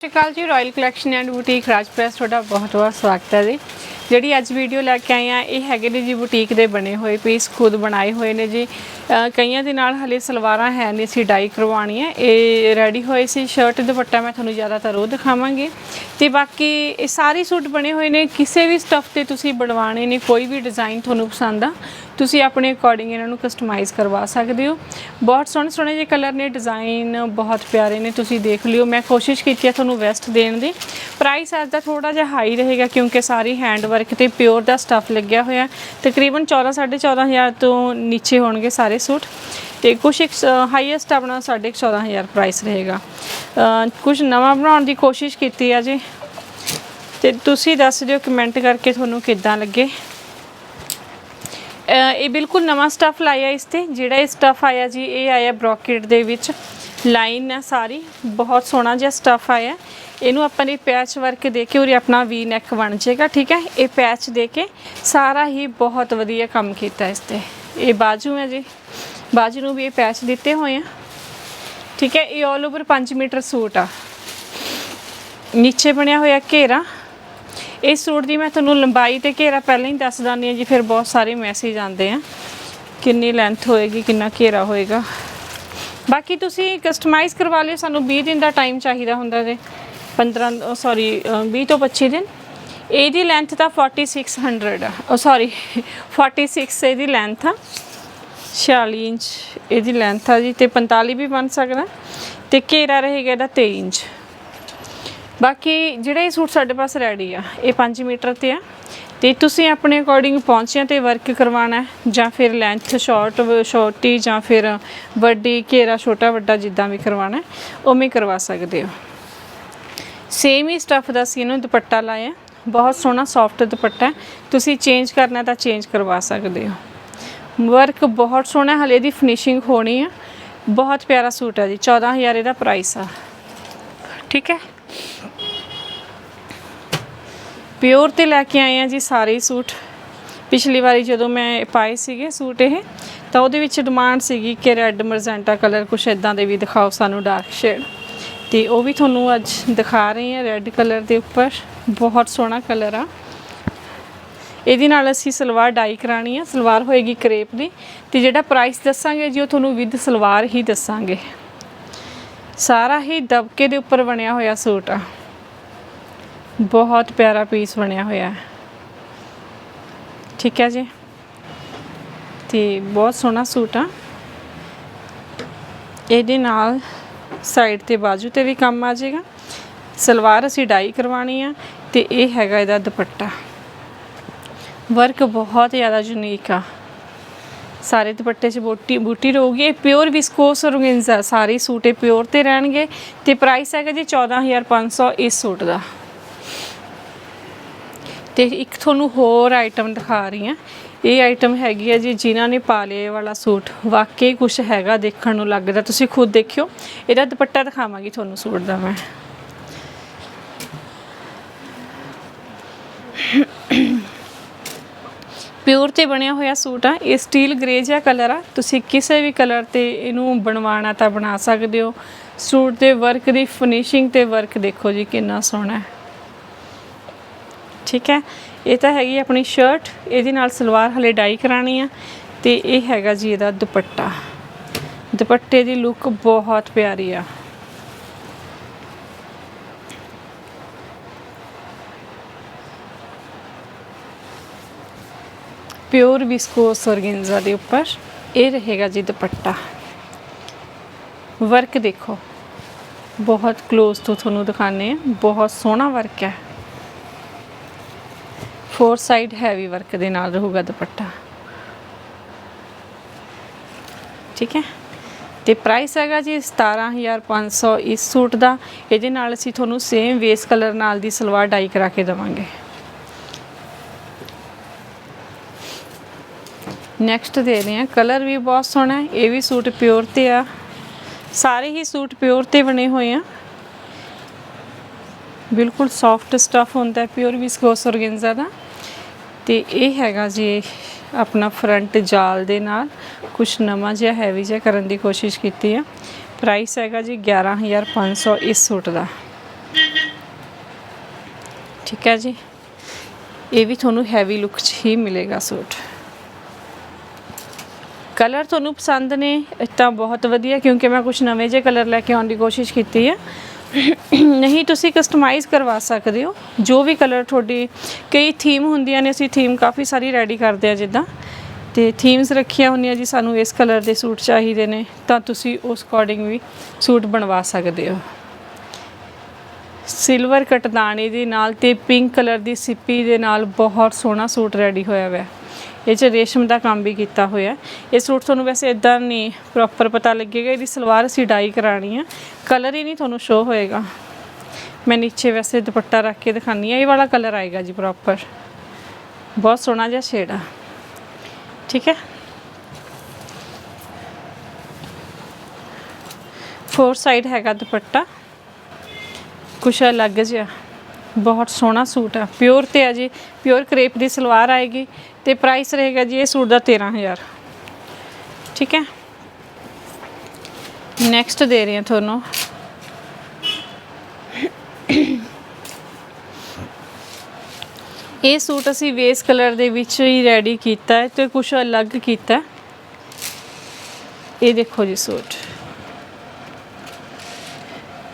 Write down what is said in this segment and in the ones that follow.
ਸਤਿ ਸ਼੍ਰੀ ਅਕਾਲ ਜੀ ਰਾਇਲ ਕਲੈਕਸ਼ਨ ਐਂਡ ਬੁਟੀਕ ਰਾਜਪ੍ਰੈਸ ਤੁਹਾਡਾ ਬਹੁਤ ਬਹੁਤ ਸਵਾਗਤ ਹੈ ਜੀ। ਜਿਹੜੀ ਅੱਜ ਵੀਡੀਓ ਲੈ ਕੇ ਆਏ ਆ ਇਹ ਹੈਗੇ ਨੇ ਜੀ ਬੁਟੀਕ ਦੇ ਬਣੇ ਹੋਏ ਪੀਸ ਖੁਦ ਬਣਾਏ ਹੋਏ ਨੇ ਜੀ। ਕਈਆਂ ਦੇ ਨਾਲ ਹਲੇ ਸਲਵਾਰਾਂ ਹੈ ਨਹੀਂ ਸੀ ਡਾਈ ਕਰਵਾਉਣੀ ਹੈ ਇਹ ਰੈਡੀ ਹੋਏ ਸੀ ਸ਼ਰਟ ਦੁਪੱਟਾ ਮੈਂ ਤੁਹਾਨੂੰ ਜ਼ਿਆਦਾਤਰ ਉਹ ਦਿਖਾਵਾਂਗੀ। ਤੇ ਬਾਕੀ ਇਹ ਸਾਰੇ ਸੂਟ ਬਣੇ ਹੋਏ ਨੇ, ਕਿਸੇ ਵੀ ਸਟੱਫ ਤੇ ਤੁਸੀਂ ਬਣਵਾਣੇ ਨੇ, ਕੋਈ ਵੀ ਡਿਜ਼ਾਈਨ ਤੁਹਾਨੂੰ ਪਸੰਦ ਆ, ਤੁਸੀਂ ਆਪਣੇ ਅਕੋਰਡਿੰਗ ਇਹਨਾਂ ਨੂੰ ਕਸਟਮਾਈਜ਼ ਕਰਵਾ ਸਕਦੇ ਹੋ। ਬਹੁਤ ਸੋਹਣੇ ਸੋਹਣੇ ਜਿਹੇ ਕਲਰ ਨੇ ਡਿਜ਼ਾਈਨ ਬਹੁਤ ਪਿਆਰੇ ਨੇ, ਤੁਸੀਂ ਦੇਖ ਲਿਓ। ਮੈਂ ਕੋਸ਼ਿਸ਼ ਕੀਤੀ ਹੈ ਤੁਹਾਨੂੰ ਵੈਸਟ ਦੇਣ ਦੀ। ਪ੍ਰਾਈਸ ਅੱਜ ਦਾ ਥੋੜਾ ਜਿਹਾ ਹਾਈ ਰਹੇਗਾ ਕਿਉਂਕਿ ਸਾਰੀ ਹੈਂਡ ਵਰਕ ਤੇ ਪਿਓਰ ਦਾ ਸਟੱਫ ਲੱਗਿਆ ਹੋਇਆ। ਹੈ। ਤਕਰੀਬਨ 14 14500 ਤੋਂ ਨੀਚੇ ਹੋਣਗੇ ਸਾਰੇ ਸੂਟ ਤੇ ਕੁਝ ਇੱਕ ਹਾਈਐਸਟ ਆਪਣਾ 14500 ਪ੍ਰਾਈਸ ਰਹੇਗਾ। ਕੁਝ ਨਵਾਂ ਬਣਾਉਣ ਦੀ ਕੋਸ਼ਿਸ਼ ਕੀਤੀ ਹੈ ਜੀ। ਤੇ ਤੁਸੀਂ ਦੱਸ ਦਿਓ ਕਮੈਂਟ ਕਰਕੇ ਤੁਹਾਨੂੰ ਕਿੱਦਾਂ ਲੱਗੇ। ਇਹ ਬਿਲਕੁਲ ਨਵਾਂ ਸਟੱਫ ਲਾਇਆ ਇਸ ਤੇ। ਜਿਹੜਾ ਇਹ ਸਟੱਫ ਆਇਆ ਜੀ, ਇਹ ਆਇਆ ਬ੍ਰੋਕੇਟ ਦੇ ਵਿੱਚ। ਲਾਈਨ ਹੈ ਸਾਰੀ। ਬਹੁਤ ਸੋਹਣਾ ਜਿਹਾ ਸਟਫ਼ ਆਇਆ। ਇਹਨੂੰ ਆਪਾਂ ਨੇ ਪੈਚ ਵਰਕ ਦੇ ਕੇ ਉਰੇ ਆਪਣਾ ਵੀ ਨੈਕ ਬਣ ਜਾਏਗਾ, ਠੀਕ ਹੈ? ਇਹ ਪੈਚ ਦੇ ਕੇ ਸਾਰਾ ਹੀ ਬਹੁਤ ਵਧੀਆ ਕੰਮ ਕੀਤਾ ਇਸ ਤੇ। ਇਹ ਬਾਜੂ ਹੈ ਜੀ। ਬਾਜੂ ਨੂੰ ਵੀ ਇਹ ਪੈਚ ਦਿੱਤੇ ਹੋਏ ਆ। ਠੀਕ ਹੈ, ਇਹ 올 ਓਵਰ 5 ਮੀਟਰ ਸੂਟ ਆ। ਨੀਚੇ ਬਣਿਆ ਹੋਇਆ ਘੇਰਾ। ਇਸ ਸੂਟ ਦੀ ਮੈਂ ਤੁਹਾਨੂੰ ਲੰਬਾਈ ਤੇ ਘੇਰਾ ਪਹਿਲਾਂ ਹੀ ਦੱਸ ਦਿੰਦੀ ਹਾਂ ਜੀ, ਫਿਰ ਬਹੁਤ ਸਾਰੇ ਮੈਸੇਜ ਆਉਂਦੇ ਆ। ਕਿੰਨੀ ਲੈਂਥ ਹੋਏਗੀ, ਕਿੰਨਾ ਘੇਰਾ ਹੋਏਗਾ। ਬਾਕੀ ਤੁਸੀਂ ਕਸਟਮਾਈਜ਼ ਕਰਵਾ ਲਿਓ, ਸਾਨੂੰ 20 ਦਿਨ ਦਾ ਟਾਈਮ ਚਾਹੀਦਾ ਹੁੰਦਾ ਜੇ। 15 ਸੌਰੀ 20 ਤੋਂ 25 ਦਿਨ। ਇਹਦੀ ਲੈਂਥ ਤਾਂ 4600 ਆ। ਉਹ ਸੌਰੀ 46 ਇਹਦੀ ਲੈਂਥ ਆ। 46 ਇੰਚ ਇਹਦੀ ਲੈਂਥ ਆ ਜੀ, ਤੇ 45 ਵੀ ਬਣ ਸਕਦਾ। ਤੇ ਘੇਰਾ ਰਹੇਗਾ ਇਹਦਾ 23 ਇੰਚ। ਬਾਕੀ ਜਿਹੜਾ ਇਹ ਸੂਟ ਸਾਡੇ ਪਾਸ ਰੈਡੀ ਆ, ਇਹ 5 ਮੀਟਰ ਤੇ ਆ। ਤੇ ਤੁਸੀਂ ਆਪਣੇ ਅਕੋਰਡਿੰਗ ਪਹੁੰਚਿਆਂ ਤੇ ਵਰਕ ਕਰਵਾਉਣਾ ਜਾਂ ਫਿਰ ਲੈਂਥ ਸ਼ਾਰਟ ਛੋਟੀ ਜਾਂ ਫਿਰ ਵੱਡੀ, ਘੇਰਾ ਛੋਟਾ ਵੱਡਾ ਜਿੱਦਾਂ ਵੀ ਕਰਵਾਉਣਾ ਹੈ, ਉਵੇਂ ਕਰਵਾ ਸਕਦੇ ਹੋ। ਸੇਮ ਹੀ ਸਟੱਫ ਦਾ ਸੀ ਇਹਨੂੰ ਦੁਪੱਟਾ ਲਾਇਆ। ਬਹੁਤ ਸੋਹਣਾ ਸੌਫਟ ਦੁਪੱਟਾ ਤੁਸੀਂ ਚੇਂਜ ਕਰਨਾ ਤਾਂ ਚੇਂਜ ਕਰਵਾ ਸਕਦੇ ਹੋ। ਵਰਕ ਬਹੁਤ ਸੋਹਣਾ ਹੈ, ਹਲੇ ਦੀ ਫਿਨਿਸ਼ਿੰਗ ਹੋਣੀ ਹੈ। ਬਹੁਤ ਪਿਆਰਾ ਸੂਟ ਹੈ ਜੀ 14000 ਇਹਦਾ ਪ੍ਰਾਈਸ ਆ। ਠੀਕ ਹੈ? ਪਿਓਰ ਤੇ ਲੈ ਕੇ ਆਏ ਆ ਜੀ ਸਾਰੇ ਸੂਟ। ਪਿਛਲੀ ਵਾਰੀ ਜਦੋਂ ਮੈਂ ਪਾਏ ਸੀਗੇ ਸੂਟ ਇਹ ਤਾਂ ਉਹਦੇ ਵਿੱਚ ਡਿਮਾਂਡ ਸੀਗੀ ਕਿ ਰੈੱਡ ਮਰਜੈਂਟਾ ਕਲਰ ਕੁਛ ਇਦਾਂ ਦੇ ਵੀ ਦਿਖਾਓ ਸਾਨੂੰ ਡਾਰਕ ਸ਼ੇਡ ਤੇ ਉਹ ਵੀ ਤੁਹਾਨੂੰ ਅੱਜ ਦਿਖਾ ਰਹੇ ਹਾਂ ਰੈੱਡ ਕਲਰ ਦੇ ਉੱਪਰ। ਬਹੁਤ ਸੋਹਣਾ ਕਲਰ ਆ। ਇਹਦੇ ਨਾਲ ਅਸੀਂ ਸਲਵਾਰ ਡਾਈ ਕਰਾਣੀ ਆ। ਸਲਵਾਰ ਹੋਏਗੀ ਕਰੇਪ ਦੀ। ਤੇ ਜਿਹੜਾ ਪ੍ਰਾਈਸ ਦੱਸਾਂਗੇ ਜੀ, ਉਹ ਤੁਹਾਨੂੰ ਵਿਦ ਸਲਵਾਰ ਹੀ ਦੱਸਾਂਗੇ। ਸਾਰਾ ਹੀ ਦਬਕੇ ਦੇ ਉੱਪਰ ਬਣਿਆ ਹੋਇਆ ਸੂਟ ਆ। ਬਹੁਤ ਪਿਆਰਾ ਪੀਸ ਬਣਿਆ ਹੋਇਆ ਹੈ। ਠੀਕ ਹੈ ਜੀ। ਤੇ ਬਹੁਤ ਸੋਹਣਾ ਸੂਟ ਆ। ਇਹਦੇ ਨਾਲ ਸਾਈਡ ਤੇ ਬਾਜੂ ਤੇ ਵੀ ਕੰਮ ਆ ਜਾਏਗਾ। ਸਲਵਾਰ ਅਸੀਂ ਡਾਈ ਕਰਵਾਣੀ ਆ ਤੇ ਇਹ ਹੈਗਾ ਇਹਦਾ ਦੁਪੱਟਾ। ਵਰਕ ਬਹੁਤ ਜ਼ਿਆਦਾ ਯੂਨੀਕ ਆ। ਸਾਰੇ ਦੁਪੱਟੇ 'ਚ ਬੂਟੀ ਬੂਟੀ ਰਹੂਗੀ। ਇਹ ਪਿਓਰ ਵਿਸਕੋਸ ਔਰਗੈਂਜ਼ਾ ਸਾਰੇ ਸੂਟ ਪਿਓਰ ਤੇ ਰਹਿਣਗੇ ਤੇ ਪ੍ਰਾਈਸ ਹੈਗਾ ਜੀ 14500 ਇਸ ਸੂਟ ਦਾ। ਤੇ ਇੱਕ ਤੁਹਾਨੂੰ ਹੋਰ ਆਈਟਮ ਦਿਖਾ ਰਹੀ ਹਾਂ ਇਹ ਆਈਟਮ ਹੈਗੀ ਹੈ ਜੀ, ਜਿਨ੍ਹਾਂ ਨੇ ਪਾ ਲਿਆ ਇਹ ਵਾਲਾ ਸੂਟ। ਵਾਕਈ ਕੁਝ ਹੈਗਾ ਦੇਖਣ ਨੂੰ ਲੱਗਦਾ ਤੁਸੀਂ ਖੁਦ ਦੇਖਿਓ। ਇਹਦਾ ਦੁਪੱਟਾ ਦਿਖਾਵਾਂਗੀ ਤੁਹਾਨੂੰ ਸੂਟ ਦਾ ਮੈਂ। ਪਿਓਰ ਤੇ ਬਣਿਆ ਹੋਇਆ ਸੂਟ ਆ। ਇਹ ਸਟੀਲ ਗ੍ਰੇ ਜਿਹਾ ਕਲਰ ਆ। ਤੁਸੀਂ ਕਿਸੇ ਵੀ ਕਲਰ ਤੇ ਇਹਨੂੰ ਬਣਵਾਉਣਾ ਤਾਂ ਬਣਾ ਸਕਦੇ ਹੋ। ਸੂਟ ਦੇ ਵਰਕ ਦੀ ਫਿਨਿਸ਼ਿੰਗ ਤੇ ਵਰਕ ਦੇਖੋ ਜੀ, ਕਿੰਨਾ ਸੋਹਣਾ ਹੈ। ਠੀਕ ਹੈ? ਇਹ ਤਾਂ ਹੈਗੀ ਆਪਣੀ ਸ਼ਰਟ ਇਹਦੇ ਨਾਲ ਸਲਵਾਰ ਹਲੇ ਡਾਈ ਕਰਾਣੀ ਆ ਤੇ ਇਹ ਹੈਗਾ ਜੀ ਇਹਦਾ ਦੁਪੱਟਾ। ਦੁਪੱਟੇ ਦੀ ਲੁੱਕ ਬਹੁਤ ਪਿਆਰੀ ਆ। ਪਿਓਰ ਵਿਸਕੋਸ ਔਰਗੈਂਜ਼ਾ ਦੇ ਉੱਪਰ ਇਹ ਰਹੇਗਾ ਜੀ ਦੁਪੱਟਾ। ਵਰਕ ਦੇਖੋ। ਬਹੁਤ ক্লোਜ਼ ਤੋਂ ਤੁਹਾਨੂੰ ਦਿਖਾਣੇ ਆ ਬਹੁਤ ਸੋਹਣਾ ਵਰਕ ਹੈ। ਫੋਰ ਸਾਈਡ ਹੈਵੀ ਵਰਕ ਦੇ ਨਾਲ ਰਹੂਗਾ ਦੁਪੱਟਾ। ਠੀਕ ਹੈ? ਤੇ ਪ੍ਰਾਈਸ ਹੈਗਾ ਜੀ 17500 ਇਸ ਸੂਟ ਦਾ। ਇਹਦੇ ਨਾਲ ਅਸੀਂ ਤੁਹਾਨੂੰ ਸੇਮ ਵੇਸ ਕਲਰ ਨਾਲ ਦੀ ਸਲਵਾਰ ਡਾਈ ਕਰਾ ਕੇ ਦਵਾਂਗੇ। ਨੈਕਸਟ ਦੇ ਰਹੇ ਹਾਂ। ਕਲਰ ਵੀ ਬਹੁਤ ਸੋਹਣਾ ਹੈ। ਇਹ ਵੀ ਸੂਟ ਪਿਓਰ ਤੇ ਆ। ਸਾਰੇ ਹੀ ਸੂਟ ਪਿਓਰ ਤੇ ਬਣੇ ਹੋਏ ਆ। ਬਿਲਕੁਲ ਸੌਫਟ ਸਟਫ ਹੁੰਦਾ ਪਿਓਰ ਵਿਸਕੋਸ ਔਰਗੈਂਜ਼ਾ ਦਾ। ਤੇ ਇਹ ਹੈਗਾ ਜੀ ਆਪਣਾ ਫਰੰਟ ਜਾਲ ਦੇ ਨਾਲ ਕੁਝ ਨਵਾਂ ਜਿਹਾ ਹੈਵੀ ਜਿਹਾ ਕਰਨ ਦੀ ਕੋਸ਼ਿਸ਼ ਕੀਤੀ ਆ। ਪ੍ਰਾਈਸ ਹੈਗਾ ਜੀ 11500 ਇਸ ਸੂਟ ਦਾ। ਠੀਕ ਹੈ ਜੀ। ਇਹ ਵੀ ਤੁਹਾਨੂੰ ਹੈਵੀ ਲੁੱਕ 'ਚ ਹੀ ਮਿਲੇਗਾ ਸੂਟ। ਕਲਰ ਤੁਹਾਨੂੰ ਪਸੰਦ ਨੇ ਤਾਂ ਬਹੁਤ ਵਧੀਆ ਕਿਉਂਕਿ ਮੈਂ ਕੁਝ ਨਵੇਂ ਜਿਹੇ ਕਲਰ ਲੈ ਕੇ ਆਉਣ ਦੀ ਕੋਸ਼ਿਸ਼ ਕੀਤੀ ਹੈ ਨਹੀਂ, ਤੁਸੀਂ ਕਸਟਮਾਈਜ਼ ਕਰਵਾ ਸਕਦੇ ਹੋ। ਜੋ ਵੀ ਕਲਰ ਤੁਹਾਡੀ, ਕਈ ਥੀਮ ਹੁੰਦੀਆਂ ਨੇ, ਅਸੀਂ ਥੀਮ ਕਾਫੀ ਸਾਰੀ ਰੈਡੀ ਕਰਦੇ ਆ ਜਿੱਦਾਂ। ਤੇ ਥੀਮਸ ਰੱਖੀਆਂ ਹੁੰਦੀਆਂ ਜੀ, ਸਾਨੂੰ ਇਸ ਕਲਰ ਦੇ ਸੂਟ ਚਾਹੀਦੇ ਨੇ, ਤਾਂ ਤੁਸੀਂ ਉਸ ਅਕੋਰਡਿੰਗ ਵੀ ਸੂਟ ਬਣਵਾ ਸਕਦੇ ਹੋ। ਸਿਲਵਰ ਕਟਦਾਨੇ ਦੇ ਨਾਲ ਤੇ ਪਿੰਕ ਕਲਰ ਦੀ ਸਿੱਪੀ ਦੇ ਨਾਲ ਬਹੁਤ ਸੋਹਣਾ ਸੂਟ ਰੈਡੀ ਹੋਇਆ ਹੋਇਆ। ਇਹ ਚ ਰੇਸ਼ਮ ਦਾ ਕੰਮ ਵੀ ਕੀਤਾ ਹੋਇਆ ਇਹ ਸੂਟ ਤੁਹਾਨੂੰ ਵੈਸੇ ਇਦਾਂ ਨਹੀਂ ਪ੍ਰੋਪਰ ਪਤਾ ਲੱਗੇਗਾ, ਇਹਦੀ ਸਲਵਾਰ ਅਸੀਂ ਡਾਈ ਕਰਾਣੀ ਆ। ਕਲਰ ਹੀ ਨਹੀਂ ਤੁਹਾਨੂੰ ਸ਼ੋ ਹੋਏਗਾ। ਮੈਂ ਨੀਚੇ ਵੈਸੇ ਦੁਪੱਟਾ ਰੱਖ ਕੇ ਦਿਖਾਨੀ ਆ ਇਹ ਵਾਲਾ ਕਲਰ ਆਏਗਾ ਜੀ ਪ੍ਰੋਪਰ ਬਹੁਤ ਸੋਹਣਾ ਜਿਹਾ ਸ਼ੇਡ ਆ। ਠੀਕ ਹੈ। ਫੋਰ ਸਾਈਡ ਹੈਗਾ ਦੁਪੱਟਾ। ਕੁਛ ਅਲੱਗ ਜਿਹਾ। ਬਹੁਤ ਸੋਹਣਾ ਸੂਟ ਆ। ਪਿਓਰ ਤੇ ਆ ਜੀ। ਪਿਓਰ ਕਰੇਪ ਦੀ ਸਲਵਾਰ ਆਏਗੀ। ਤੇ ਪ੍ਰਾਈਸ ਰਹੇਗਾ ਜੀ ਇਹ ਸੂਟ ਦਾ 13000 ਠੀਕ ਹੈ? ਨੈਕਸਟ ਦੇ ਰਹੀ ਹਾਂ ਤੁਹਾਨੂੰ। ਇਹ ਸੂਟ ਅਸੀਂ ਵੇਸ ਕਲਰ ਦੇ ਵਿੱਚ ਹੀ ਰੈਡੀ ਕੀਤਾ ਹੈ ਤੇ ਕੁਝ ਅਲੱਗ ਕੀਤਾ ਇਹ ਦੇਖੋ ਜੀ ਸੂਟ।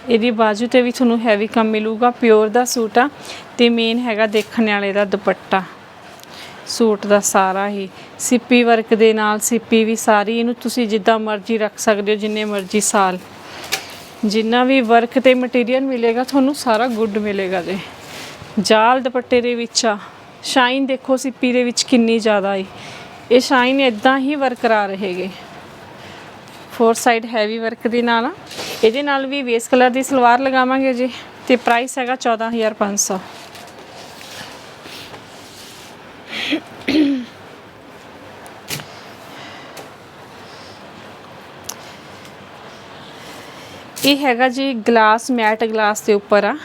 ਇਹਦੀ ਬਾਜੂ ਤੇ ਵੀ ਤੁਹਾਨੂੰ ਹੈਵੀ ਕੰਮ ਮਿਲੂਗਾ ਪਿਓਰ ਦਾ ਸੂਟ ਆ ਤੇ ਮੇਨ ਹੈਗਾ ਦੇਖਣ ਵਾਲੇ ਦਾ ਦੁਪੱਟਾ। ਸੂਟ ਦਾ ਸਾਰਾ ਹੀ। ਸਿੱਪੀ ਵਰਕ ਦੇ ਨਾਲ ਸਿੱਪੀ ਵੀ ਸਾਰੀ, ਇਹਨੂੰ ਤੁਸੀਂ ਜਿੱਦਾਂ ਮਰਜ਼ੀ ਰੱਖ ਸਕਦੇ ਹੋ, ਜਿੰਨੇ ਮਰਜ਼ੀ ਸਾਲ। ਜਿੰਨਾ ਵੀ ਵਰਕ ਤੇ ਮਟੀਰੀਅਲ ਮਿਲੇਗਾ, ਤੁਹਾਨੂੰ ਸਾਰਾ ਗੁੱਡ ਮਿਲੇਗਾ ਜੀ। ਜਾਲ ਦੁਪੱਟੇ ਦੇ ਵਿੱਚ ਆ। ਸ਼ਾਈਨ ਦੇਖੋ ਸਿੱਪੀ ਦੇ ਵਿੱਚ ਕਿੰਨੀ ਜ਼ਿਆਦਾ ਹੈ ਇਹ ਸ਼ਾਈਨ ਇਦਾਂ ਹੀ ਵਰਕਰਾਰ ਰਹੇਗੇ ਫੋਰ ਸਾਈਡ ਹੈਵੀ ਵਰਕ ਦੇ ਨਾਲ ਆ। ਇਹਦੇ ਨਾਲ ਵੀ ਵੇਸ ਕਲਰ ਦੀ ਸਲਵਾਰ ਲਗਾਵਾਂਗੇ ਜੀ। ਤੇ ਪ੍ਰਾਈਸ ਹੈਗਾ 14500 ਇਹ ਹੈਗਾ ਜੀ ਗਲਾਸ, ਮੈਟ ਗਲਾਸ ਦੇ ਉੱਪਰ ਆ।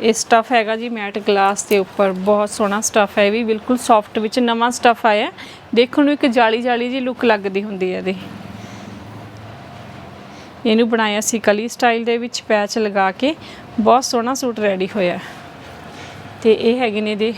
ਇਹ ਸਟਫ ਹੈਗਾ ਜੀ ਮੈਟ ਗਲਾਸ ਦੇ ਉੱਪਰ। ਬਹੁਤ ਸੋਹਣਾ ਸਟਫ ਹੈ ਇਹ ਵੀ, ਬਿਲਕੁਲ ਸੌਫਟ ਵਿੱਚ ਨਵਾਂ ਸਟਫ ਆਇਆ। ਦੇਖਣ ਨੂੰ ਇੱਕ ਜਾਲੀ ਜਾਲੀ ਜੀ ਲੁੱਕ ਲੱਗਦੀ ਹੁੰਦੀ ਹੈ ਇਹਦੀ। ਇਹਨੂੰ ਬਣਾਇਆ ਸੀ ਕਲੀ ਸਟਾਈਲ ਦੇ ਵਿੱਚ ਪੈਚ ਲਗਾ ਕੇ। ਬਹੁਤ ਸੋਹਣਾ ਸੂਟ ਰੈਡੀ ਹੋਇਆ। ਤੇ ਇਹ ਹੈਗੇ ਨੇ ਇਹਦੇ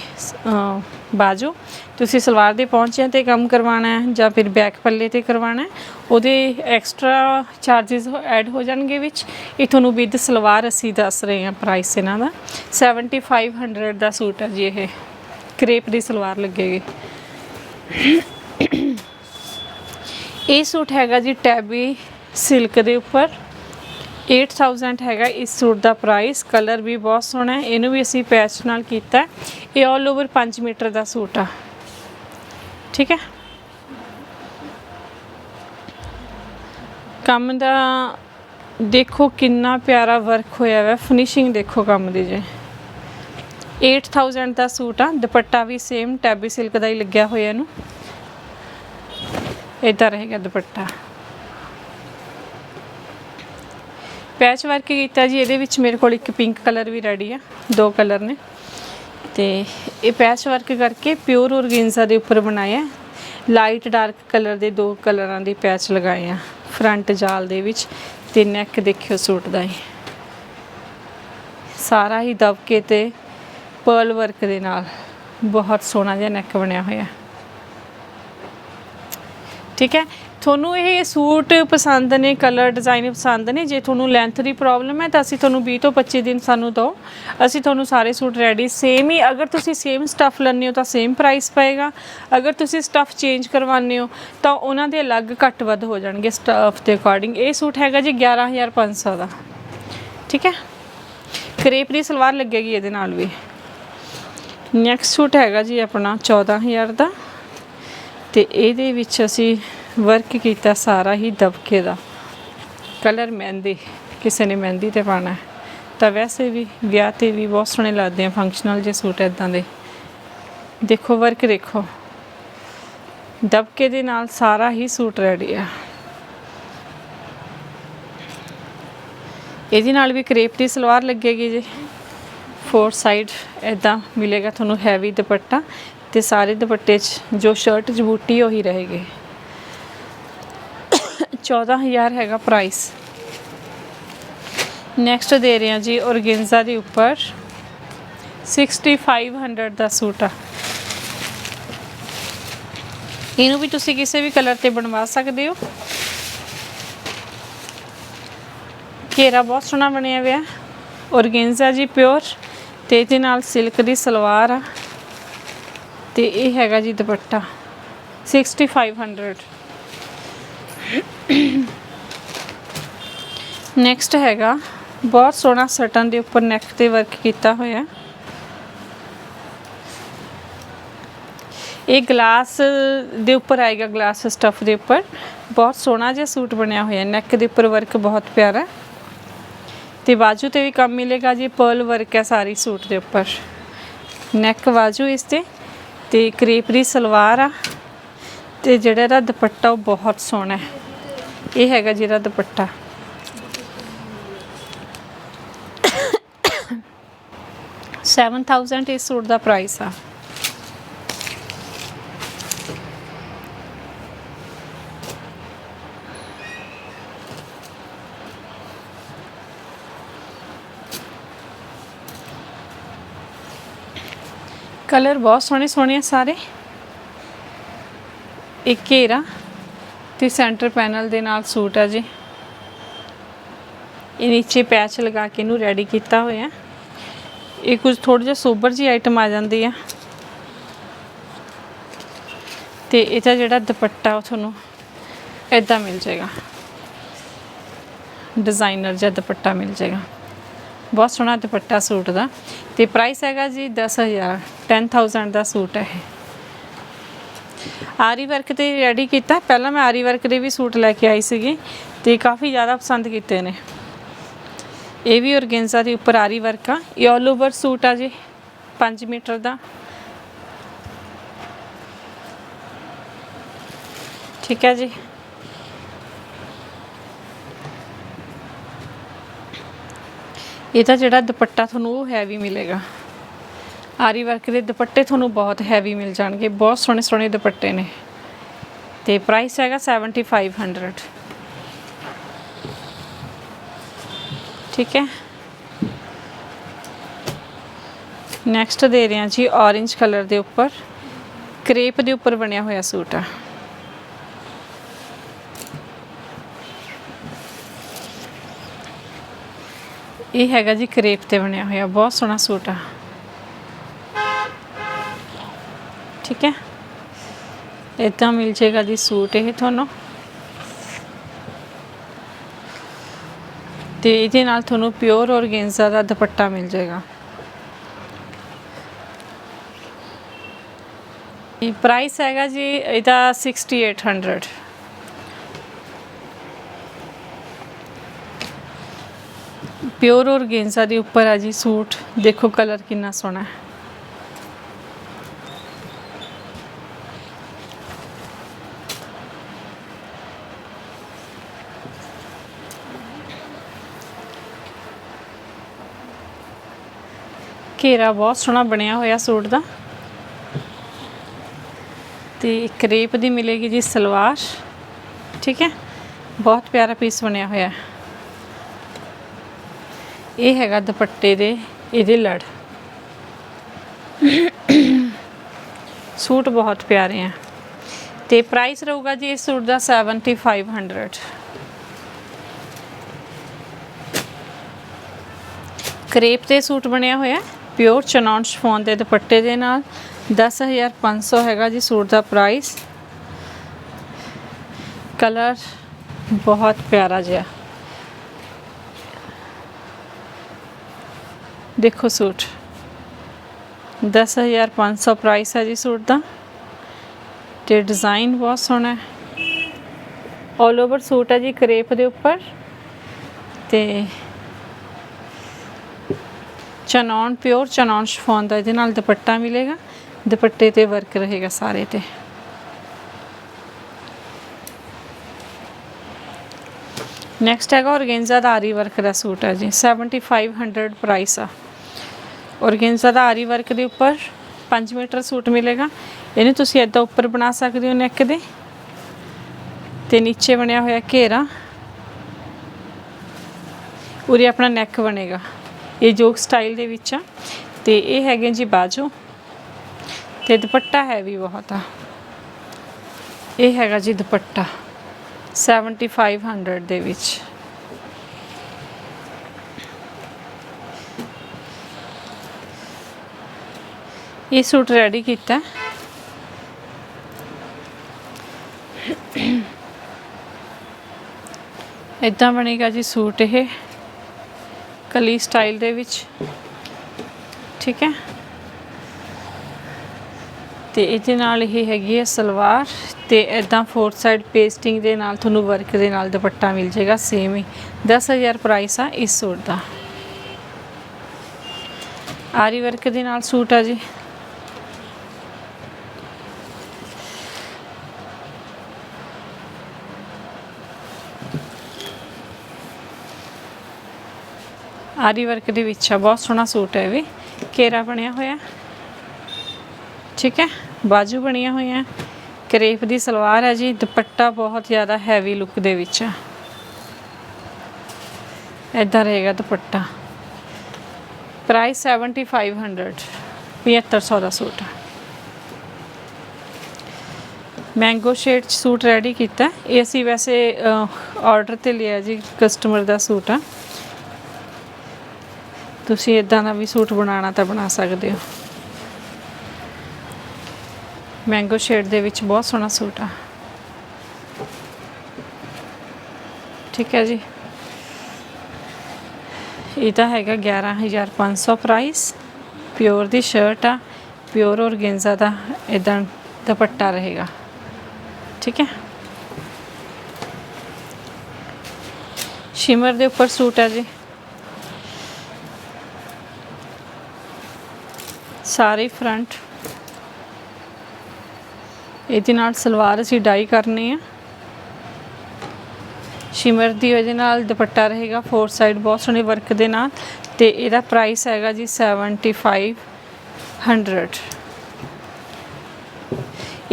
ਬਾਜੂ, ਤੁਸੀਂ ਸਲਵਾਰ ਦੇ ਪਹੁੰਚਿਆਂ ਤੇ ਕੰਮ ਕਰਵਾਉਣਾ ਹੈ ਜਾਂ ਫਿਰ ਬੈਕ ਪੱਲੇ ਤੇ ਕਰਵਾਉਣਾ ਹੈ, ਉਹਦੇ ਐਕਸਟਰਾ ਚਾਰजेस ਐਡ ਹੋ ਜਾਣਗੇ ਵਿੱਚ। ਇਹ ਤੁਹਾਨੂੰ ਵਿਦ ਸਲਵਾਰ ਅਸੀਂ ਦੱਸ ਰਹੇ ਹਾਂ ਪ੍ਰਾਈਸ ਇਹਨਾਂ ਦਾ। 7500 ਦਾ ਸੂਟ ਹੈ ਜੀ ਇਹ। ਕ੍ਰੇਪ ਦੀ ਸਲਵਾਰ ਲੱਗੇਗੀ ਇਹ ਸੂਟ ਹੈਗਾ ਜੀ ਟੈਬੀ ਸਿਲਕ ਦੇ ਉੱਪਰ। 8000 ਹੈਗਾ ਇਸ ਸੂਟ ਦਾ ਪ੍ਰਾਈਸ ਕਲਰ ਵੀ ਬਹੁਤ ਸੋਹਣਾ ਹੈ, ਇਹਨੂੰ ਵੀ ਅਸੀਂ ਪੈਚ ਨਾਲ ਕੀਤਾ ਇਹ 올 ਓਵਰ 5 ਮੀਟਰ ਦਾ ਸੂਟ ਆ। ਠੀਕ ਹੈ? ਕੰਮ ਦਾ ਦੇਖੋ ਕਿੰਨਾ ਪਿਆਰਾ ਵਰਕ ਹੋਇਆ ਹੈ ਫਿਨਿਸ਼ਿੰਗ ਦੇਖੋ ਕੰਮ ਦੀ ਜੇ। 8000 ਦਾ ਸੂਟ ਆ, ਦੁਪੱਟਾ ਵੀ ਸੇਮ ਟੈਬੀ ਸਿਲਕ ਦਾ ਹੀ ਲੱਗਿਆ ਹੋਇਆ ਇਹਨੂੰ। ਇਦਾਂ ਰਹੇਗਾ ਦੁਪੱਟਾ। ਪੈਚ ਵਰਕ ਕੀਤਾ ਜੀ, ਇਹਦੇ ਵਿੱਚ ਮੇਰੇ ਕੋਲ ਇੱਕ ਪਿੰਕ ਕਲਰ ਵੀ ਰੈਡੀ ਆ, ਦੋ ਕਲਰ ਨੇ। ਤੇ ਇਹ ਪੈਚ ਵਰਕ ਕਰਕੇ ਪਿਓਰ ਔਰਗੈਂਜ਼ਾ ਦੇ ਉੱਪਰ ਬਣਾਇਆ। ਲਾਈਟ ਡਾਰਕ ਕਲਰ ਦੇ ਦੋ ਕਲਰਾਂ ਦੇ ਪੈਚ ਲਗਾਏ ਆ ਫਰੰਟ ਜਾਲ ਦੇ ਵਿੱਚ ਤੇ ਨੈਕ ਦੇਖਿਓ ਸੂਟ ਦਾ ਹੀ ਸਾਰਾ ਹੀ ਦਬਕੇ ਤੇ ਪਰਲ ਵਰਕ ਦੇ ਨਾਲ ਬਹੁਤ ਸੋਹਣਾ ਜਿਹਾ ਨੈਕ ਬਣਿਆ ਹੋਇਆ। ਠੀਕ ਹੈ? ਤੁਹਾਨੂੰ ਇਹ ਸੂਟ ਪਸੰਦ ਨੇ ਕਲਰ ਡਿਜ਼ਾਈਨ ਪਸੰਦ ਨੇ, ਜੇ ਤੁਹਾਨੂੰ ਲੈਂਥ ਦੀ ਪ੍ਰੋਬਲਮ ਹੈ ਤਾਂ ਅਸੀਂ ਤੁਹਾਨੂੰ 20 ਤੋਂ 25 ਦਿਨ ਸਾਨੂੰ ਦਿਓ। ਅਸੀਂ ਤੁਹਾਨੂੰ ਸਾਰੇ ਸੂਟ ਰੈਡੀ ਸੇਮ ਹੀ, ਅਗਰ ਤੁਸੀਂ ਸੇਮ ਸਟੱਫ ਲੈਂਦੇ ਹੋ ਤਾਂ ਸੇਮ ਪ੍ਰਾਈਸ ਪਏਗਾ। ਅਗਰ ਤੁਸੀਂ ਸਟੱਫ ਚੇਂਜ ਕਰਵਾਉਂਦੇ ਹੋ ਤਾਂ ਉਹਨਾਂ ਦੇ ਅਲੱਗ ਘੱਟ ਵੱਧ ਹੋ ਜਾਣਗੇ ਸਟੱਫ ਦੇ ਅਕੋਰਡਿੰਗ ਇਹ ਸੂਟ ਹੈਗਾ ਜੀ 11500 ਦਾ। ਠੀਕ ਹੈ? ਕਰੇਪ ਦੀ ਸਲਵਾਰ ਲੱਗੇਗੀ ਇਹਦੇ ਨਾਲ ਵੀ। ਨੈਕਸਟ ਸੂਟ ਹੈਗਾ ਜੀ ਆਪਣਾ 14000 ਦਾ। ਤੇ ਇਹਦੇ ਵਿੱਚ ਅਸੀਂ ਵਰਕ ਕੀਤਾ ਸਾਰਾ ਹੀ ਦਬਕੇ ਦਾ। ਕਲਰ ਮਹਿੰਦੀ, ਕਿਸੇ ਨੇ ਮਹਿੰਦੀ ਤੇ ਪਾਣਾ ਤਾਂ ਵੈਸੇ ਵੀ ਵਿਆਹ ਤੇ ਵੀ ਬਹੁਤ ਸੋਹਣੇ ਲੱਗਦੇ ਆ ਫੰਕਸ਼ਨਲ ਜੇ ਸੂਟ ਇਦਾਂ ਦੇ। ਦੇਖੋ ਵਰਕ ਦੇਖੋ। ਦਬਕੇ ਦੇ ਨਾਲ ਸਾਰਾ ਹੀ ਸੂਟ ਰੈਡੀ ਆ। ਇਹਦੇ ਨਾਲ ਵੀ ਕਰੇਪ ਦੀ ਸਲਵਾਰ ਲੱਗੇਗੀ ਜੀ। ਫੋਰ ਸਾਈਡ ਇਦਾਂ ਮਿਲੇਗਾ ਤੁਹਾਨੂੰ ਹੈਵੀ ਦੁਪੱਟਾ ਤੇ ਸਾਰੇ ਦੁਪੱਟੇ 'ਚ ਜੋ ਸ਼ਰਟ 'ਚ ਬੂਟੀ ਉਹੀ ਰਹੇਗੀ। 14000 ਹੈਗਾ ਪ੍ਰਾਈਸ ਨੈਕਸਟ ਦੇ ਰਹੇ ਹਾਂ ਜੀ ਔਰਗੈਂਜ਼ਾ ਦੇ ਉੱਪਰ। 6500 ਦਾ ਸੂਟ ਆ। ਇਹਨੂੰ ਵੀ ਤੁਸੀਂ ਕਿਸੇ ਵੀ ਕਲਰ ਤੇ ਬਣਵਾ ਸਕਦੇ ਹੋ। ਘੇਰਾ ਬਹੁਤ ਸੋਹਣਾ ਬਣਿਆ ਹੋਇਆ। ਔਰਗੇਂਜ਼ਾ ਜੀ ਪਿਓਰ ਤੇ ਇਹਦੇ ਨਾਲ ਸਿਲਕ ਦੀ ਸਲਵਾਰ ਆ। ਤੇ ਇਹ ਹੈਗਾ ਜੀ ਦੁਪੱਟਾ। 6500 ਨੈਕਸਟ ਹੈਗਾ, ਬਹੁਤ ਸੋਹਣਾ ਸਟਨ ਦੇ ਉੱਪਰ ਨੈਕ ਤੇ ਵਰਕ ਕੀਤਾ ਹੋਇਆ। ਇਹ ਗਲਾਸ ਦੇ ਉੱਪਰ ਆਏਗਾ ਗਲਾਸ ਸਟਫ ਦੇ ਉੱਪਰ। ਬਹੁਤ ਸੋਹਣਾ ਜਿਹਾ ਸੂਟ ਬਣਿਆ ਹੋਇਆ ਨੈਕ ਦੇ ਉੱਪਰ ਵਰਕ ਬਹੁਤ ਪਿਆਰਾ। ਤੇ ਬਾਜੂ ਤੇ ਵੀ ਕੰਮ ਮਿਲੇਗਾ ਜੀ ਪਰਲ ਵਰਕ ਹੈ ਸਾਰੀ ਸੂਟ ਦੇ ਉੱਪਰ। ਨੈਕ ਬਾਜੂ ਇਸ ਤੇ ਤੇ ਕ੍ਰੇਪ ਸਲਵਾਰ ਆ। ਤੇ ਜਿਹੜਾ ਇਹਦਾ ਦੁਪੱਟਾ ਉਹ ਬਹੁਤ ਸੋਹਣਾ ਹੈ। ਇਹ ਹੈਗਾ ਜਿਹੜਾ ਦੁਪੱਟਾ। ਸੈਵਨ 7000 ਇਸ ਸੂਟ ਦਾ ਪ੍ਰਾਈਸ ਆ। ਕਲਰ ਬਹੁਤ ਸੋਹਣੇ ਸੋਹਣੇ ਆ ਸਾਰੇ। ਇੱਕ ਘੇਰਾ ਤੇ ਸੈਂਟਰ ਪੈਨਲ ਦੇ ਨਾਲ ਸੂਟ ਆ ਜੀ। ਇਹ ਨੀਚੇ ਪੈਚ ਲਗਾ ਕੇ ਇਹਨੂੰ ਰੈਡੀ ਕੀਤਾ ਹੋਇਆ। ਇਹ ਕੁਝ ਥੋੜਾ ਜਿਹਾ ਸੋਬਰ ਜੀ ਆਈਟਮ ਆ ਜਾਂਦੀ ਆ। ਤੇ ਇਹਦਾ ਜਿਹੜਾ ਦੁਪੱਟਾ ਉਹ ਤੁਹਾਨੂੰ ਇਦਾਂ ਮਿਲ ਜਾਏਗਾ। ਡਿਜ਼ਾਈਨਰ ਜਿਹਾ ਦੁਪੱਟਾ ਮਿਲ ਜਾਏਗਾ। ਬਹੁਤ ਸੋਹਣਾ ਦੁਪੱਟਾ ਸੂਟ ਦਾ। ਤੇ ਪ੍ਰਾਈਸ ਹੈਗਾ ਜੀ 10000 10000 ਦਾ ਸੂਟ ਹੈ ਇਹ। ਆਰੀ ਵਰਕ ਤੇ ਰੈਡੀ ਕੀਤਾ। ਪਹਿਲਾਂ ਮੈਂ ਆਰੀ ਵਰਕ ਦੇ ਵੀ ਸੂਟ ਲੈ ਕੇ ਆਈ ਸੀਗੀ ਤੇ ਕਾਫੀ ਜ਼ਿਆਦਾ ਪਸੰਦ ਕੀਤੇ ਨੇ। ਇਹ ਵੀ ਔਰਗੈਂਜ਼ਾ ਦੇ ਉੱਪਰ ਆਰੀ ਵਰਕ ਆ। ਇਹ ਆਲ ਓਵਰ ਸੂਟ ਆ ਜੀ 5 ਮੀਟਰ ਦਾ। ਠੀਕ ਹੈ ਜੀ। ਇਹਦਾ ਜਿਹੜਾ ਦੁਪੱਟਾ ਤੁਹਾਨੂੰ ਉਹ ਹੈਵੀ ਮਿਲੇਗਾ। ਆਰੀ ਵਰਕ ਦੇ ਦੁਪੱਟੇ ਤੁਹਾਨੂੰ ਬਹੁਤ ਹੈਵੀ ਮਿਲ ਜਾਣਗੇ, ਬਹੁਤ ਸੋਹਣੇ ਸੋਹਣੇ ਦੁਪੱਟੇ ਨੇ। ਤੇ ਪ੍ਰਾਈਸ ਹੈਗਾ 7500 ਠੀਕ ਹੈ? ਨੈਕਸਟ ਦੇ ਰਹੇ ਹਾਂ ਜੀ orange ਕਲਰ ਦੇ ਉੱਪਰ। ਕ੍ਰੇਪ ਦੇ ਉੱਪਰ ਬਣਿਆ ਹੋਇਆ ਸੂਟ ਆ। ਇਹ ਹੈਗਾ ਜੀ ਕ੍ਰੇਪ ਤੇ ਬਣਿਆ ਹੋਇਆ, ਬਹੁਤ ਸੋਹਣਾ ਸੂਟ ਆ। ਠੀਕ ਹੈ? ਇਦਾਂ ਮਿਲ ਜੇਗਾ ਜੀ ਸੂਟ ਇਹ ਤੁਹਾਨੂੰ। ਤੇ ਇਹਦੇ ਨਾਲ ਤੁਹਾਨੂੰ ਪਿਓਰ ਔਰਗੈਂਜ਼ਾ ਦਾ ਦੁਪੱਟਾ ਮਿਲ ਜਾਏਗਾ। ਇਹ ਪ੍ਰਾਈਸ ਹੈਗਾ ਜੀ, ਇਹਦਾ 6800 ਪਿਓਰ ਔਰਗੈਂਜ਼ਾ ਦੇ ਉੱਪਰ ਆ ਜੀ ਸੂਟ। ਦੇਖੋ ਕਲਰ ਕਿੰਨਾ ਸੋਹਣਾ ਹੈ। ਘੇਰਾ ਬਹੁਤ ਸੋਹਣਾ ਬਣਿਆ ਹੋਇਆ ਸੂਟ ਦਾ। ਤੇ ਕਰੇਪ ਦੀ ਮਿਲੇਗੀ ਜੀ ਸਲਵਾਰ। ਠੀਕ ਹੈ? ਬਹੁਤ ਪਿਆਰਾ ਪੀਸ ਬਣਿਆ ਹੋਇਆ ਇਹ ਹੈਗਾ ਦੁਪੱਟੇ ਦੇ, ਇਹਦੇ ਲੜ। ਸੂਟ ਬਹੁਤ ਪਿਆਰੇ ਆ ਤੇ ਪ੍ਰਾਈਸ ਰਹੂਗਾ ਜੀ ਇਸ ਸੂਟ ਦਾ 7500 ਕਰੇਪ ਤੇ ਸੂਟ ਬਣਿਆ ਹੋਇਆ ਪਿਓਰ ਚਨੌਨ ਸ਼ਫੋਨ ਦੇ ਦੁਪੱਟੇ ਦੇ ਨਾਲ। 10500 ਹੈਗਾ ਜੀ ਸੂਟ ਦਾ ਪ੍ਰਾਈਸ ਕਲਰ ਬਹੁਤ ਪਿਆਰਾ ਜਿਹਾ। ਦੇਖੋ ਸੂਟ। 10500 ਪ੍ਰਾਈਸ ਹੈ ਜੀ ਸੂਟ ਦਾ। ਤੇ ਡਿਜ਼ਾਈਨ ਬਹੁਤ ਸੋਹਣਾ ਹੈ। ਆਲ ਓਵਰ ਸੂਟ ਹੈ ਜੀ ਕਰੇਪ ਦੇ ਉੱਪਰ। ਤੇ ਚਨੌਨ ਪਿਓਰ ਚਨੌਨ ਸ਼ਫੋਨ ਦਾ, ਇਹਦੇ ਨਾਲ ਦੁਪੱਟਾ ਮਿਲੇਗਾ। ਦੁਪੱਟੇ ਤੇ ਵਰਕ ਰਹੇਗਾ ਸਾਰੇ ਤੇ। ਨੈਕਸਟ ਹੈਗਾ ਔਰਗੈਂਜ਼ਾ ਦਾ ਆਰੀ ਵਰਕ ਦਾ ਸੂਟ ਹੈ ਜੀ। 7500 ਪ੍ਰਾਈਸ ਆ। ਔਰਗੈਂਜ਼ਾ ਦਾ ਆਰੀ ਵਰਕ ਦੇ ਉੱਪਰ 5 ਮੀਟਰ ਸੂਟ ਮਿਲੇਗਾ। ਇਹਨੂੰ ਤੁਸੀਂ ਇਦਾਂ ਉੱਪਰ ਬਣਾ ਸਕਦੇ ਹੋ ਨੈਕ ਦੇ। ਤੇ ਨੀਚੇ ਬਣਿਆ ਹੋਇਆ ਘੇਰਾ। ਉਰੇ ਆਪਣਾ ਨੈਕ ਬਣੇਗਾ। ਇਹ ਜੋਕ ਸਟਾਈਲ ਦੇ ਵਿੱਚ ਆ। ਤੇ ਇਹ ਹੈਗੇ ਜੀ ਬਾਜੂ। ਤੇ ਦੁਪੱਟਾ ਹੈ ਵੀ ਬਹੁਤ ਆ। ਇਹ ਹੈਗਾ ਜੀ ਦੁਪੱਟਾ 7500 ਦੇ ਵਿੱਚ। ਇਹ ਸੂਟ ਰੈਡੀ ਕੀਤਾ। ਇਦਾਂ ਬਣੇਗਾ ਜੀ ਸੂਟ ਇਹ। ਕਲੀ ਸਟਾਈਲ ਦੇ ਵਿੱਚ। ਠੀਕ ਹੈ। ਤੇ ਇਹਦੇ ਨਾਲ ਇਹ ਹੈਗੀ ਹੈ ਸਲਵਾਰ ਤੇ ਇਦਾਂ ਫੋਰ ਸਾਈਡ ਪੇਸਟਿੰਗ ਦੇ ਨਾਲ ਤੁਹਾਨੂੰ ਵਰਕ ਦੇ ਨਾਲ ਦੁਪੱਟਾ ਮਿਲ ਜਾਏਗਾ ਸੇਮ ਹੀ। 10000 ਪ੍ਰਾਈਸ ਆ ਇਸ ਸੂਟ ਦਾ। ਆਰੀ ਵਰਕ ਦੇ ਨਾਲ ਸੂਟ ਆ ਜੀ। ਆਰੀ ਵਰਕ ਦੇ ਵਿੱਚ ਆ, ਬਹੁਤ ਸੋਹਣਾ ਸੂਟ ਹੈ ਵੀ। ਕੇਰਾ ਬਣਿਆ ਹੋਇਆ। ਠੀਕ ਹੈ? ਬਾਜੂ ਬਣੀਆਂ ਹੋਈਆਂ। ਕਰੇਪ ਦੀ ਸਲਵਾਰ ਹੈ ਜੀ। ਦੁਪੱਟਾ ਬਹੁਤ ਜ਼ਿਆਦਾ ਹੈਵੀ ਲੁੱਕ ਦੇ ਵਿੱਚ ਆ। ਇਦਾਂ ਰਹੇਗਾ ਦੁਪੱਟਾ। ਪ੍ਰਾਈਸ 7500 7500 ਦਾ ਸੂਟ ਮੈਂਗੋ ਸ਼ੇਡ ਚ ਸੂਟ ਰੈਡੀ ਕੀਤਾ। ਇਹ ਅਸੀਂ ਵੈਸੇ ਆਰਡਰ ਤੇ ਲਿਆ ਜੀ ਕਸਟਮਰ ਦਾ ਸੂਟ ਆ। ਤੁਸੀਂ ਇਦਾਂ ਦਾ ਵੀ ਸੂਟ ਬਣਾਉਣਾ ਤਾਂ ਬਣਾ ਸਕਦੇ ਹੋ। ਮੈਂਗੋ ਸ਼ੇਡ ਦੇ ਵਿੱਚ ਬਹੁਤ ਸੋਹਣਾ ਸੂਟ ਆ। ਠੀਕ ਹੈ ਜੀ। ਇਹ ਤਾਂ ਹੈਗਾ 11500 ਪ੍ਰਾਈਸ ਪਿਓਰ ਦੀ ਸ਼ਰਟ ਆ। ਪਿਓਰ ਔਰਗੈਂਜ਼ਾ ਦਾ ਇਦਾਂ ਦੁਪੱਟਾ ਰਹੇਗਾ। ਠੀਕ ਹੈ। ਸ਼ਿਮਰ ਦੇ ਉੱਪਰ ਸੂਟ ਹੈ ਜੀ। ਸਾਰੇ ਫਰੰਟ ਇਹਦੇ ਨਾਲ ਸਲਵਾਰ ਅਸੀਂ ਡਾਈ ਕਰਨੀ ਆ। ਸ਼ਿਮਰ ਦੀ ਵਜ੍ਹਾ ਨਾਲ ਦੁਪੱਟਾ ਰਹੇਗਾ ਫੋਰ ਸਾਈਡ ਬਹੁਤ ਸੋਹਣੇ ਵਰਕ ਦੇ ਨਾਲ। ਤੇ ਇਹਦਾ ਪ੍ਰਾਈਸ ਹੈਗਾ ਜੀ 7500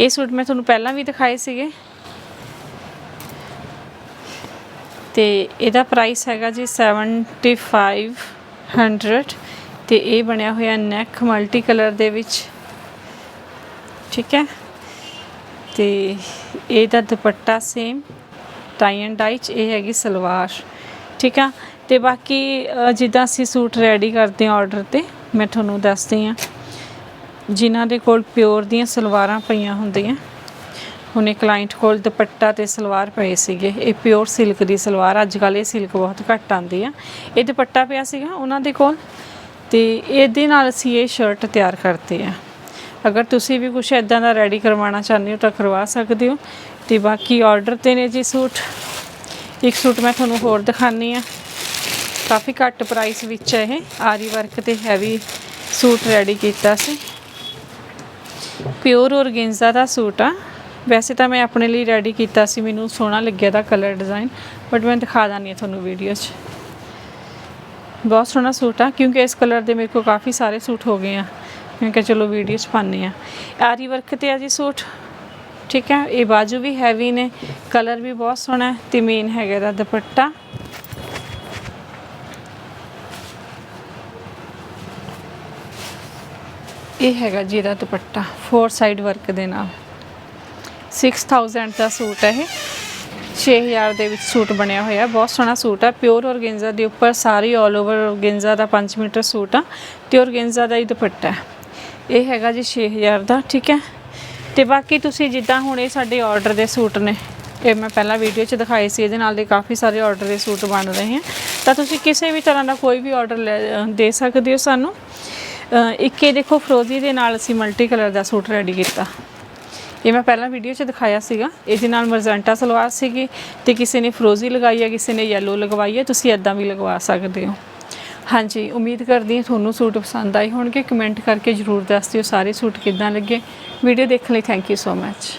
ਇਹ ਸੂਟ ਮੈਂ ਤੁਹਾਨੂੰ ਪਹਿਲਾਂ ਵੀ ਦਿਖਾਏ ਸੀਗੇ। ਤੇ ਇਹਦਾ ਪ੍ਰਾਈਸ ਹੈਗਾ ਜੀ 7500 ਤੇ ਇਹ ਬਣਿਆ ਹੋਇਆ ਨੈਕ ਮਲਟੀ ਕਲਰ ਦੇ ਵਿੱਚ। ਠੀਕ ਹੈ? ਤੇ ਇਹਦਾ ਦੁਪੱਟਾ ਸੇਮ ਟਾਈ ਐਂਡ ਡਾਈ ਚ ਇਹ ਹੈਗੀ ਸਲਵਾਰ। ਠੀਕ ਆ? ਤੇ ਬਾਕੀ ਜਿੱਦਾਂ ਅਸੀਂ ਸੂਟ ਰੈਡੀ ਕਰਦੇ ਹਾਂ ਆਰਡਰ ਤੇ, ਮੈਂ ਤੁਹਾਨੂੰ ਦੱਸਦੀ ਆ ਜਿਨ੍ਹਾਂ ਦੇ ਕੋਲ ਪਿਓਰ ਦੀਆਂ ਸਲਵਾਰਾਂ ਪਈਆਂ ਹੁੰਦੀਆਂ, ਹੁਣੇ ਕਲਾਇੰਟ ਕੋਲ ਦੁਪੱਟਾ ਤੇ ਸਲਵਾਰ ਪਏ ਸੀਗੇ। ਇਹ ਪਿਓਰ ਸਿਲਕ ਦੀ ਸਲਵਾਰ, ਅੱਜ ਕੱਲ ਇਹ ਸਿਲਕ ਬਹੁਤ ਘੱਟ ਆਉਂਦੀ ਆ। ਇਹ ਦੁਪੱਟਾ ਪਿਆ ਸੀਗਾ ਉਹਨਾਂ ਦੇ ਕੋਲ। ਤੇ ਇਹਦੇ ਨਾਲ ਅਸੀਂ ਇਹ ਸ਼ਰਟ ਤਿਆਰ ਕਰਦੇ ਆ। ਅਗਰ ਤੁਸੀਂ ਵੀ ਕੁਝ ਇਦਾਂ ਦਾ ਰੈਡੀ ਕਰਵਾਉਣਾ ਚਾਹੁੰਦੇ ਹੋ ਤਾਂ ਕਰਵਾ ਸਕਦੇ ਹੋ। ਤੇ ਬਾਕੀ ਆਰਡਰ ਤੇ ਨੇ ਜੀ ਸੂਟ। ਇੱਕ ਸੂਟ ਮੈਂ ਤੁਹਾਨੂੰ ਹੋਰ ਦਿਖਾਨੀ ਆ ਕਾਫੀ ਘੱਟ ਪ੍ਰਾਈਸ ਵਿੱਚ ਹੈ ਇਹ। ਆਰੀ ਵਰਕ ਤੇ ਹੈਵੀ ਸੂਟ ਰੈਡੀ ਕੀਤਾ ਸੀ। ਪਿਓਰ ਔਰਗੈਂਜ਼ਾ ਦਾ ਸੂਟ ਆ। ਵੈਸੇ ਤਾਂ ਮੈਂ ਆਪਣੇ ਲਈ ਰੈਡੀ ਕੀਤਾ ਸੀ। ਮੈਨੂੰ ਸੋਹਣਾ ਲੱਗਿਆ ਦਾ ਕਲਰ ਡਿਜ਼ਾਈਨ ਬਟ ਮੈਂ ਦਿਖਾ ਦਾਨੀ ਆ ਤੁਹਾਨੂੰ ਵੀਡੀਓ 'ਚ। ਬਹੁਤ ਸੋਹਣਾ ਸੂਟ ਆ, ਕਿਉਂਕਿ ਇਸ ਕਲਰ ਦੇ ਮੇਰੇ ਕੋਲ ਕਾਫੀ ਸਾਰੇ ਸੂਟ ਹੋ ਗਏ ਆ। ਮੈਂ ਕਿਹਾ ਚਲੋ ਵੀਡੀਓ 'ਚ ਪਾਉਂਦੇ ਆ ਆਰੀ ਵਰਕ ਤੇ ਆ ਜੀ ਸੂਟ। ਠੀਕ ਹੈ, ਇਹ ਬਾਜੂ ਵੀ ਹੈਵੀ ਨੇ ਕਲਰ ਵੀ ਬਹੁਤ ਸੋਹਣਾ ਹੈ ਤੇ ਮੇਨ ਹੈਗਾ ਦਾ ਦੁਪੱਟਾ। ਇਹ ਹੈਗਾ ਜੀ ਇਹਦਾ ਦੁਪੱਟਾ ਫੋਰ ਸਾਈਡ ਵਰਕ ਦੇ ਨਾਲ। 6000 ਦਾ ਸੂਟ ਹੈ ਇਹ। 6000 ਦੇ ਵਿੱਚ ਸੂਟ ਬਣਿਆ ਹੋਇਆ ਬਹੁਤ ਸੋਹਣਾ ਸੂਟ ਆ ਪਿਓਰ ਔਰਗੈਂਜ਼ਾ ਦੇ ਉੱਪਰ ਸਾਰੀ 올 ਓਵਰ ਔਰਗੈਂਜ਼ਾ ਦਾ 5 ਮੀਟਰ ਸੂਟ ਆ। ਤੇ ਔਰਗੈਂਜ਼ਾ ਦਾ ਹੀ ਦੁਪੱਟਾ ਇਹ ਹੈਗਾ ਜੀ 6000 ਦਾ, ਠੀਕ ਹੈ। ਤੇ ਬਾਕੀ ਤੁਸੀਂ ਜਿੱਦਾਂ ਹੁਣ ਇਹ ਸਾਡੇ ਆਰਡਰ ਦੇ ਸੂਟ ਨੇ, ਇਹ ਮੈਂ ਪਹਿਲਾਂ ਵੀਡੀਓ 'ਚ ਦਿਖਾਏ ਸੀ। ਇਹਦੇ ਨਾਲ ਦੇ ਕਾਫੀ ਸਾਰੇ ਆਰਡਰ ਦੇ ਸੂਟ ਬਣ ਰਹੇ ਹਨ ਤਾਂ ਤੁਸੀਂ ਕਿਸੇ ਵੀ ਤਰ੍ਹਾਂ ਦਾ ਕੋਈ ਵੀ ਆਰਡਰ ਦੇ ਸਕਦੇ ਹੋ ਸਾਨੂੰ। ਇੱਕ ਇਹ ਦੇਖੋ ਫਰੋਜ਼ੀ ਦੇ ਨਾਲ ਅਸੀਂ ਮਲਟੀ ਕਲਰ ਦਾ ਸੂਟ ਰੈਡੀ ਕੀਤਾ। ਇਹ ਮੈਂ ਪਹਿਲਾਂ ਵੀਡੀਓ 'ਚ ਦਿਖਾਇਆ ਸੀਗਾ। ਇਹਦੇ ਨਾਲ ਮਰਜ਼ੈਂਟਾ ਸਲਵਾਰ ਸੀਗੀ ਤੇ ਕਿਸੇ ਨੇ ਫਰੋਜ਼ੀ ਲਗਾਈ ਹੈ, ਕਿਸੇ ਨੇ ਯੈਲੋ ਲਗਵਾਈ ਹੈ, ਤੁਸੀਂ ਇਦਾਂ ਵੀ ਲਗਵਾ ਸਕਦੇ ਹੋ। ਹਾਂਜੀ, ਉਮੀਦ ਕਰਦੀ ਹਾਂ ਤੁਹਾਨੂੰ ਸੂਟ ਪਸੰਦ ਆਏ ਹੋਣਗੇ। ਕਮੈਂਟ ਕਰਕੇ ਜਰੂਰ ਦੱਸ ਦਿਓ ਸਾਰੇ ਸੂਟ ਕਿੱਦਾਂ ਲੱਗੇ। ਵੀਡੀਓ ਦੇਖਣ ਲਈ ਥੈਂਕ ਯੂ ਸੋ ਮੱਚ